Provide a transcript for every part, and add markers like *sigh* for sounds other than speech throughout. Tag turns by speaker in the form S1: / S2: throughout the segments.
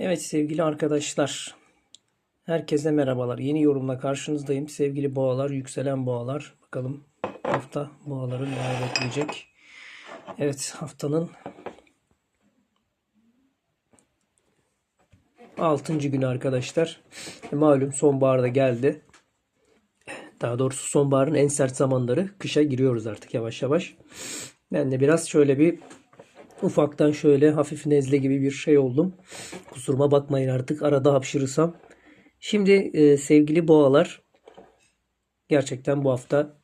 S1: Evet sevgili arkadaşlar. Herkese merhabalar. Yeni yorumla karşınızdayım. Sevgili boğalar, yükselen boğalar. Bakalım hafta boğaları neler bekleyecek. Evet haftanın 6. günü arkadaşlar. E, malum sonbahar da geldi. Daha doğrusu sonbaharın en sert zamanları. Kışa giriyoruz artık yavaş yavaş. Ben de biraz şöyle bir ufaktan şöyle hafif nezle gibi bir şey oldum. Kusuruma bakmayın artık arada hapşırırsam. Şimdi e, sevgili boğalar gerçekten bu hafta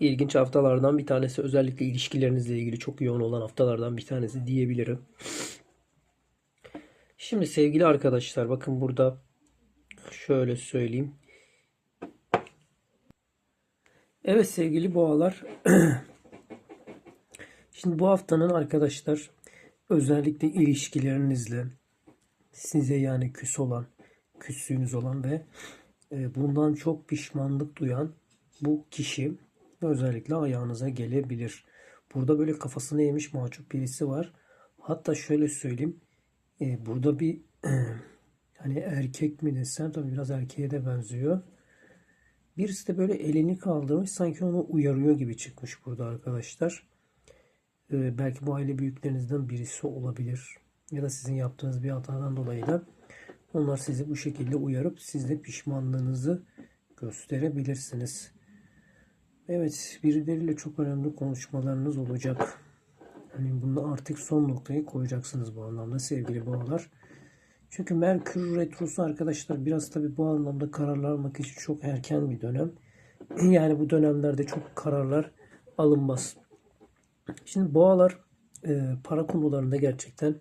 S1: ilginç haftalardan bir tanesi. Özellikle ilişkilerinizle ilgili çok yoğun olan haftalardan bir tanesi diyebilirim. Şimdi sevgili arkadaşlar bakın burada şöyle söyleyeyim. Evet sevgili boğalar. *clears throat* Şimdi bu haftanın arkadaşlar özellikle ilişkilerinizle size yani küs olan, küslüğünüz olan ve e, bundan çok pişmanlık duyan bu kişi özellikle ayağınıza gelebilir. Burada böyle kafasını yemiş mahcup birisi var. Hatta şöyle söyleyeyim. e, burada bir *clears throat* hani erkek mi desem tabii biraz erkeğe de benziyor. Birisi de böyle elini kaldırmış sanki onu uyarıyor gibi çıkmış burada arkadaşlar. Ee, belki bu aile büyüklerinizden birisi olabilir. Ya da sizin yaptığınız bir hatadan dolayı da onlar sizi bu şekilde uyarıp siz de pişmanlığınızı gösterebilirsiniz. Evet, birileriyle çok önemli konuşmalarınız olacak. Hani bunda artık son noktayı koyacaksınız bu anlamda sevgili boğalar. Çünkü Merkür Retrosu arkadaşlar biraz tabi bu anlamda kararlar almak için çok erken bir dönem. *clears throat* Yani bu dönemlerde çok kararlar alınmaz. Şimdi boğalar e, para konularında gerçekten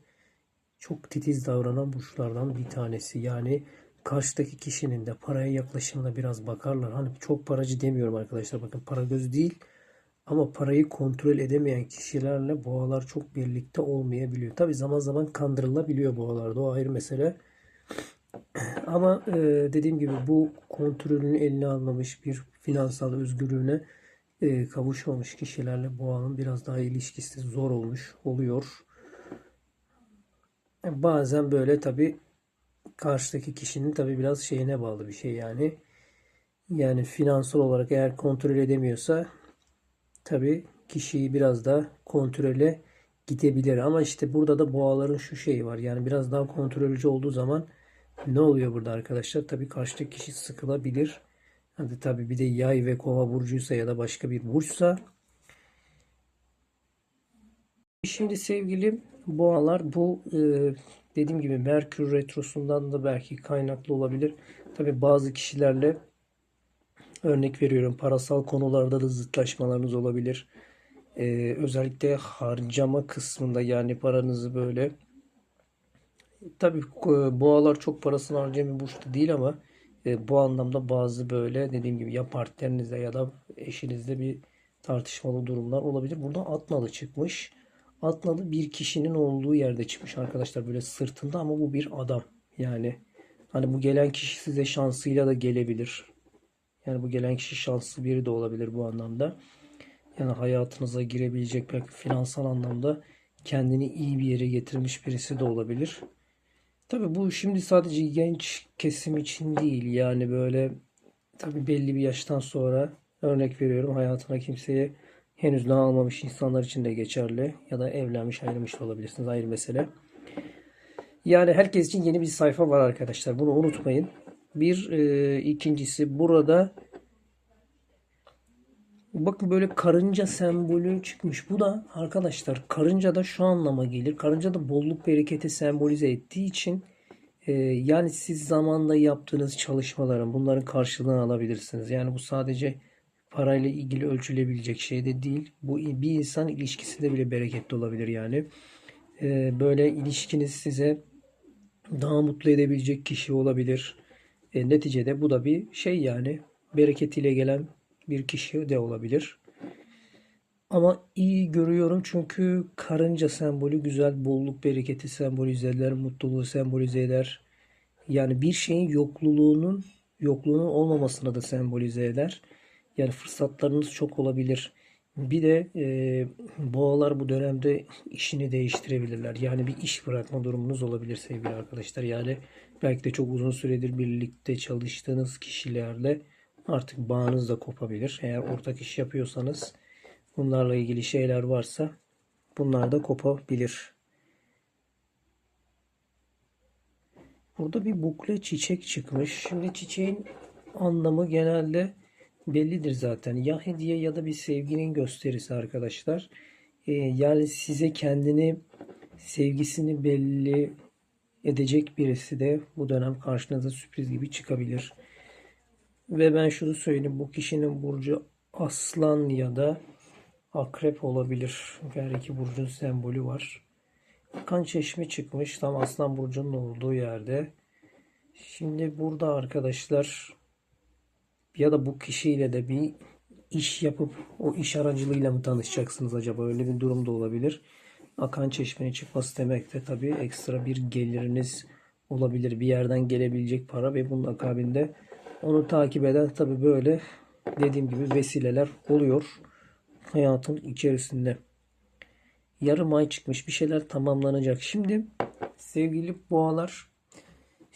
S1: çok titiz davranan burçlardan bir tanesi. Yani karşıdaki kişinin de paraya yaklaşımına biraz bakarlar. Hani çok paracı demiyorum arkadaşlar. Bakın para göz değil. Ama parayı kontrol edemeyen kişilerle boğalar çok birlikte olmayabiliyor. Tabi zaman zaman kandırılabiliyor boğalarda. O ayrı mesele. Ama e, dediğim gibi bu kontrolünü eline almamış bir finansal özgürlüğüne e, kavuşmamış kişilerle boğanın biraz daha ilişkisi zor olmuş oluyor. Bazen böyle tabi karşıdaki kişinin tabi biraz şeyine bağlı bir şey yani. Yani finansal olarak eğer kontrol edemiyorsa tabi kişiyi biraz da kontrole gidebilir. Ama işte burada da boğaların şu şeyi var. Yani biraz daha kontrolcü olduğu zaman ne oluyor burada arkadaşlar? Tabi karşıdaki kişi sıkılabilir. Hadi tabi bir de yay ve kova burcuysa ya da başka bir burçsa. Şimdi sevgili boğalar bu e, dediğim gibi Merkür Retrosu'ndan da belki kaynaklı olabilir. Tabi bazı kişilerle örnek veriyorum parasal konularda da zıtlaşmalarınız olabilir. E, özellikle harcama kısmında yani paranızı böyle tabi boğalar çok parasını harcayan bir burçta değil ama e, bu anlamda bazı böyle dediğim gibi ya partnerinizle ya da eşinizle bir tartışmalı durumlar olabilir. Burada Atnalı çıkmış. Atnalı bir kişinin olduğu yerde çıkmış arkadaşlar böyle sırtında ama bu bir adam. Yani hani bu gelen kişi size şansıyla da gelebilir. Yani bu gelen kişi şanslı biri de olabilir bu anlamda. Yani hayatınıza girebilecek belki finansal anlamda kendini iyi bir yere getirmiş birisi de olabilir. Tabii bu şimdi sadece genç kesim için değil. Yani böyle tabii belli bir yaştan sonra örnek veriyorum hayatına kimseye henüz daha almamış insanlar için de geçerli. Ya da evlenmiş ayrılmış da olabilirsiniz ayrı mesele. Yani herkes için yeni bir sayfa var arkadaşlar. Bunu unutmayın. Bir e, ikincisi burada Bakın böyle karınca sembolü çıkmış. Bu da arkadaşlar karınca da şu anlama gelir. Karınca da bolluk bereketi sembolize ettiği için e, yani siz zamanda yaptığınız çalışmaların bunların karşılığını alabilirsiniz. Yani bu sadece parayla ilgili ölçülebilecek şey de değil. Bu bir insan ilişkisinde bile bereketli olabilir yani. E, böyle ilişkiniz size daha mutlu edebilecek kişi olabilir. E, neticede bu da bir şey yani bereketiyle gelen bir kişi de olabilir. Ama iyi görüyorum çünkü karınca sembolü güzel bolluk bereketi sembolize eder, mutluluğu sembolize eder. Yani bir şeyin yokluluğunun yokluğunun olmamasına da sembolize eder. Yani fırsatlarınız çok olabilir. Bir de e, boğalar bu dönemde işini değiştirebilirler. Yani bir iş bırakma durumunuz olabilir sevgili arkadaşlar. Yani belki de çok uzun süredir birlikte çalıştığınız kişilerle artık bağınız da kopabilir. Eğer ortak iş yapıyorsanız bunlarla ilgili şeyler varsa bunlar da kopabilir. Burada bir bukle çiçek çıkmış. Şimdi çiçeğin anlamı genelde bellidir zaten. Ya hediye ya da bir sevginin gösterisi arkadaşlar. Ee, yani size kendini sevgisini belli edecek birisi de bu dönem karşınıza sürpriz gibi çıkabilir. Ve ben şunu söyleyeyim. Bu kişinin burcu aslan ya da akrep olabilir. Her iki burcun sembolü var. Akan çeşme çıkmış. Tam aslan burcunun olduğu yerde. Şimdi burada arkadaşlar ya da bu kişiyle de bir iş yapıp o iş aracılığıyla mı tanışacaksınız acaba? Öyle bir durum da olabilir. Akan çeşmenin çıkması demek de tabii ekstra bir geliriniz olabilir. Bir yerden gelebilecek para ve bunun akabinde onu takip eden tabii böyle dediğim gibi vesileler oluyor hayatın içerisinde. Yarım ay çıkmış bir şeyler tamamlanacak. Şimdi sevgili boğalar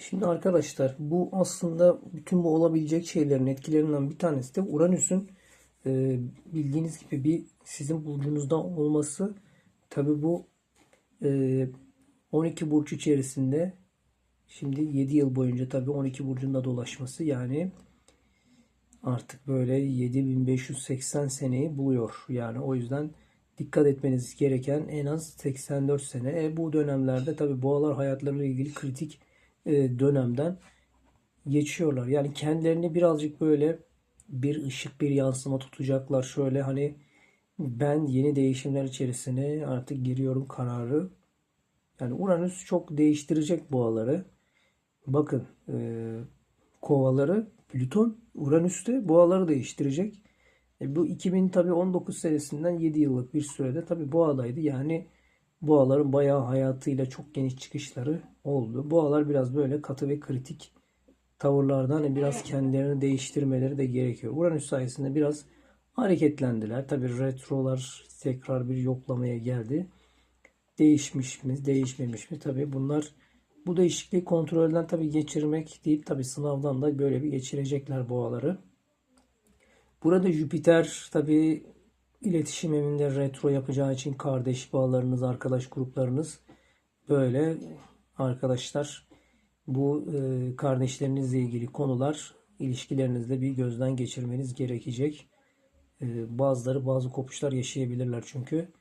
S1: Şimdi arkadaşlar bu aslında bütün bu olabilecek şeylerin etkilerinden bir tanesi de Uranüs'ün e, bildiğiniz gibi bir sizin burcunuzda olması. Tabi bu e, 12 burç içerisinde şimdi 7 yıl boyunca tabi 12 burcunda dolaşması yani artık böyle 7580 seneyi buluyor. Yani o yüzden dikkat etmeniz gereken en az 84 sene. E, bu dönemlerde tabi boğalar hayatlarıyla ilgili kritik e, dönemden geçiyorlar. Yani kendilerini birazcık böyle bir ışık bir yansıma tutacaklar. Şöyle hani ben yeni değişimler içerisine artık giriyorum kararı. Yani Uranüs çok değiştirecek boğaları. Bakın e, kovaları Plüton Uranüs'te boğaları değiştirecek. E, bu 2000 tabii 19 senesinden 7 yıllık bir sürede tabii boğadaydı. Yani boğaların bayağı hayatıyla çok geniş çıkışları oldu. Boğalar biraz böyle katı ve kritik tavırlardan hani biraz kendilerini değiştirmeleri de gerekiyor. Uranüs sayesinde biraz hareketlendiler. Tabi retrolar tekrar bir yoklamaya geldi. Değişmiş mi, değişmemiş mi? Tabi bunlar bu değişikliği kontrolden tabi geçirmek değil. Tabi sınavdan da böyle bir geçirecekler boğaları. Burada Jüpiter tabi iletişim evinde retro yapacağı için kardeş bağlarınız, arkadaş gruplarınız böyle arkadaşlar bu e, kardeşlerinizle ilgili konular ilişkilerinizde bir gözden geçirmeniz gerekecek. E, bazıları bazı kopuşlar yaşayabilirler çünkü.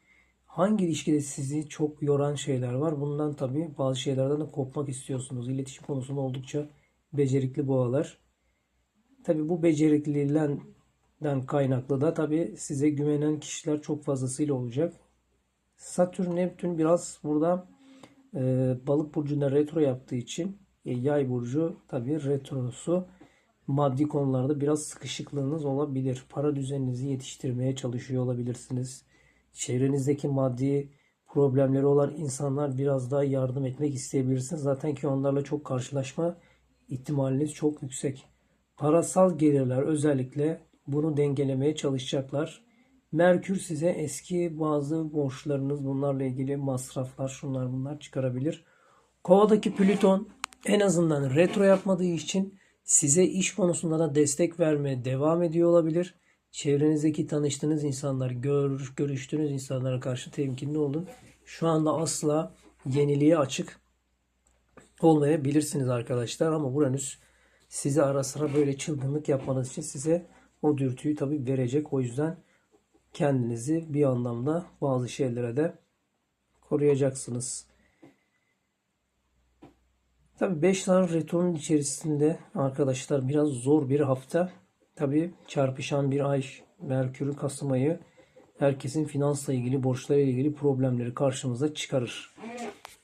S1: Hangi ilişkide sizi çok yoran şeyler var? Bundan tabii bazı şeylerden de kopmak istiyorsunuz. İletişim konusunda oldukça becerikli boğalar. Tabii bu becerikliliğinden kaynaklı da tabii size güvenen kişiler çok fazlasıyla olacak. Satürn Neptün biraz burada e, balık burcunda retro yaptığı için e, yay burcu tabii retrosu maddi konularda biraz sıkışıklığınız olabilir. Para düzeninizi yetiştirmeye çalışıyor olabilirsiniz. Çevrenizdeki maddi problemleri olan insanlar biraz daha yardım etmek isteyebilirsiniz. Zaten ki onlarla çok karşılaşma ihtimaliniz çok yüksek. Parasal gelirler özellikle bunu dengelemeye çalışacaklar. Merkür size eski bazı borçlarınız bunlarla ilgili masraflar şunlar bunlar çıkarabilir. Kovadaki Plüton en azından retro yapmadığı için size iş konusunda da destek vermeye devam ediyor olabilir. Çevrenizdeki tanıştığınız insanlar, gör, görüştüğünüz insanlara karşı temkinli olun. Şu anda asla yeniliğe açık olmayabilirsiniz arkadaşlar ama Uranüs size ara sıra böyle çılgınlık yapmanız için size o dürtüyü tabi verecek. O yüzden kendinizi bir anlamda bazı şeylere de koruyacaksınız. Tabi 5 tane retronun içerisinde arkadaşlar biraz zor bir hafta. Tabi çarpışan bir ay Merkür'ün Kasım ayı herkesin finansla ilgili borçlarıyla ilgili problemleri karşımıza çıkarır.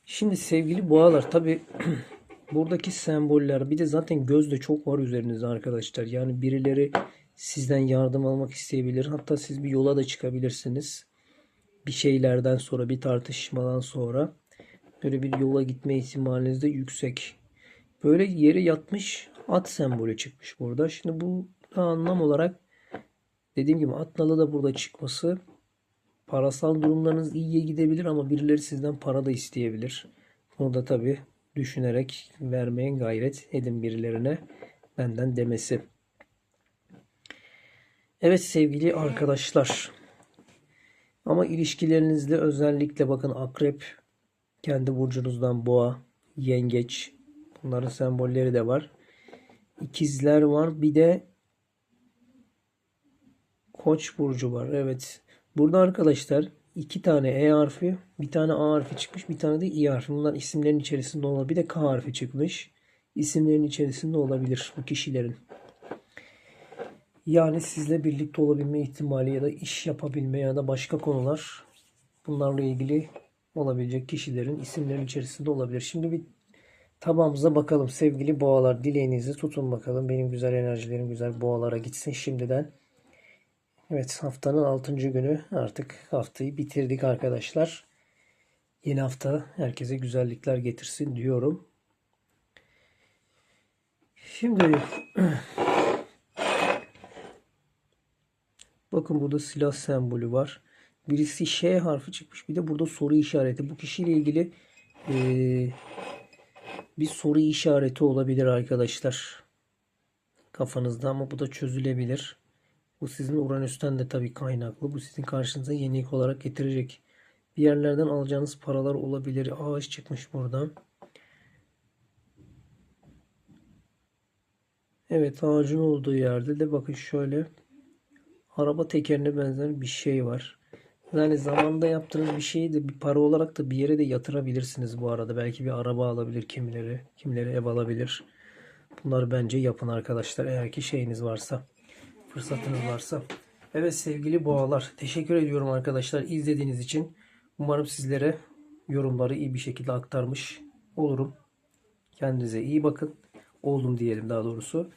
S1: Şimdi sevgili boğalar tabi *clears throat* buradaki semboller bir de zaten göz de çok var üzerinizde arkadaşlar. Yani birileri sizden yardım almak isteyebilir. Hatta siz bir yola da çıkabilirsiniz. Bir şeylerden sonra, bir tartışmadan sonra böyle bir yola gitme ihtimaliniz de yüksek. Böyle yere yatmış at sembolü çıkmış burada. Şimdi bu anlam olarak Dediğim gibi Atnalı da burada çıkması parasal durumlarınız iyiye gidebilir ama birileri sizden para da isteyebilir. Bunu da tabii düşünerek vermeye gayret edin birilerine benden demesi. Evet sevgili arkadaşlar. Ama ilişkilerinizde özellikle bakın akrep, kendi burcunuzdan boğa, yengeç bunların sembolleri de var. İkizler var. Bir de Koç burcu var. Evet. Burada arkadaşlar iki tane E harfi, bir tane A harfi çıkmış, bir tane de İ harfi. Bunlar isimlerin içerisinde olabilir. Bir de K harfi çıkmış. İsimlerin içerisinde olabilir bu kişilerin. Yani sizle birlikte olabilme ihtimali ya da iş yapabilme ya da başka konular bunlarla ilgili olabilecek kişilerin isimlerin içerisinde olabilir. Şimdi bir tabağımıza bakalım sevgili boğalar. Dileğinizi tutun bakalım. Benim güzel enerjilerim güzel boğalara gitsin şimdiden. Evet haftanın 6. günü artık haftayı bitirdik arkadaşlar. Yeni hafta herkese güzellikler getirsin diyorum. Şimdi *clears throat* bakın burada silah sembolü var. Birisi Ş harfi çıkmış. Bir de burada soru işareti. Bu kişiyle ilgili eee, bir soru işareti olabilir arkadaşlar. Kafanızda ama bu da çözülebilir. Bu sizin Uranüs'ten de tabii kaynaklı. Bu sizin karşınıza yenilik olarak getirecek. Bir yerlerden alacağınız paralar olabilir. Ağaç çıkmış buradan. Evet ağacın olduğu yerde de bakın şöyle araba tekerine benzer bir şey var. Yani zamanda yaptığınız bir şeyi de bir para olarak da bir yere de yatırabilirsiniz bu arada. Belki bir araba alabilir kimileri, kimileri ev alabilir. Bunları bence yapın arkadaşlar eğer ki şeyiniz varsa, fırsatınız varsa. Evet sevgili boğalar, teşekkür ediyorum arkadaşlar izlediğiniz için. Umarım sizlere yorumları iyi bir şekilde aktarmış olurum. Kendinize iyi bakın. Oldum diyelim daha doğrusu.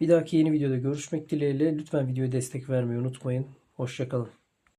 S1: Bir dahaki yeni videoda görüşmek dileğiyle. Lütfen videoya destek vermeyi unutmayın. Hoşçakalın.